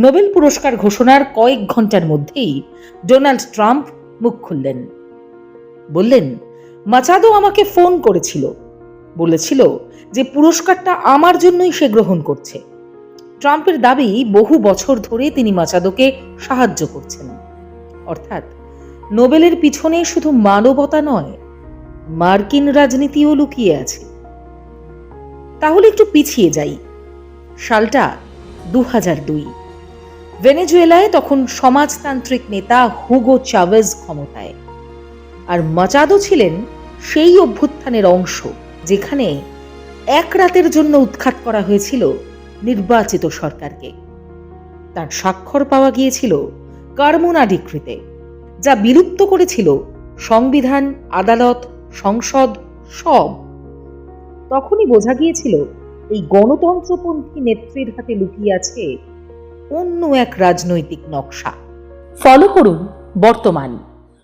Nobel পুরস্কার ঘোষণার কয়েক ঘণ্টার মধ্যেই ডোনাল্ড ট্রাম্প মুখ খুললেন। বললেন, মাচাদো আমাকে ফোন করেছিল। বলেছিল যে পুরস্কারটা আমার জন্যই সে গ্রহণ করছে। ট্রাম্পের দাবি বহু বছর ধরে তিনি মাচাদোকে সাহায্য করছেন। অর্থাৎ নোবেলের পিছনে শুধু মানবতা নয়, মার্কিন রাজনীতিও লুকিয়ে আছে। তাহলে একটু পিছিয়ে যাই। সালটা দু হাজার দুই। ভেনেজুয়েলায় তখন সমাজতান্ত্রিক নেতা হুগো চাভেজ ক্ষমতায়। আর মাচাদো ছিলেন সেই অভ্যুত্থানের অংশ, যেখানে এক রাতের জন্য উৎখাত করা হয়েছিল নির্বাচিত সরকারকে। তার স্বাক্ষর পাওয়া গিয়েছিল কার্মোনা ডিক্রিতে, যা বিলুপ্ত করেছিল সংবিধান, আদালত, সংসদ, সব। তখনই বোঝা গিয়েছিল, এই গণতন্ত্রপন্থী নেত্রীর হাতে লুকিয়ে আছে অন্য এক রাজনৈতিক নকশা। ফলো করুন বর্তমান।